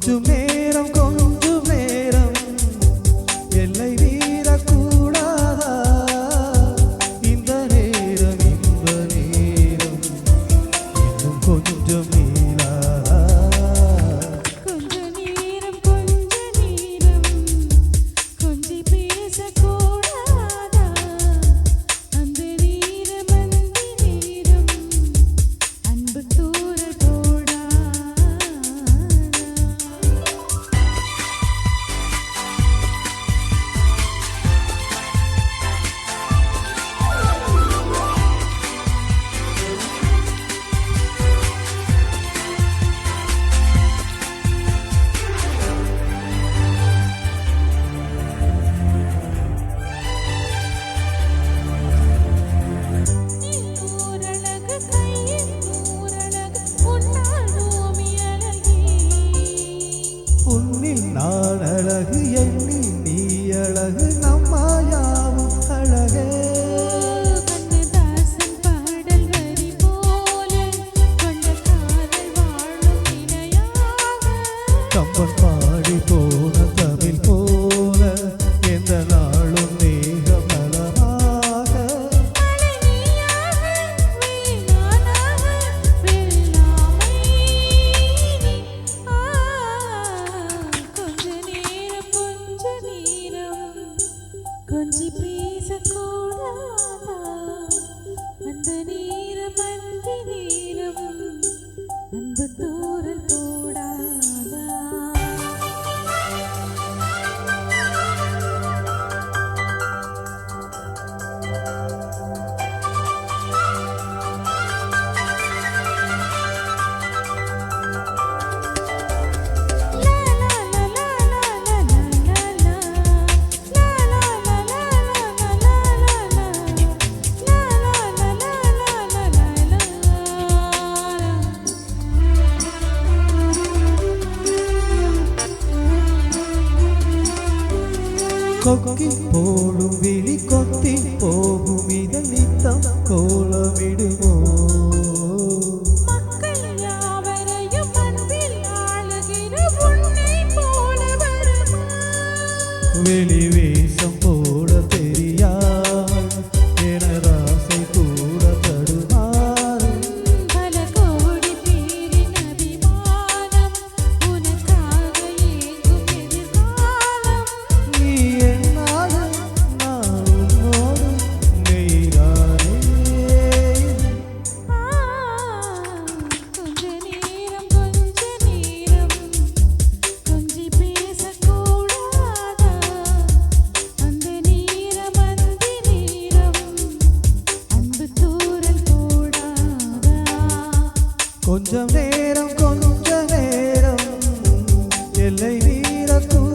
to me. Kamban பாடி போன தமிழ் போ കൊക്കിപ്പോഴും വിളി കൊത്തി പോകും കോളമിടുമോ? വെളിവേ கொஞ்சம் நேரம் கொஞ்ச நேரம். எல்லை மீறக்கூ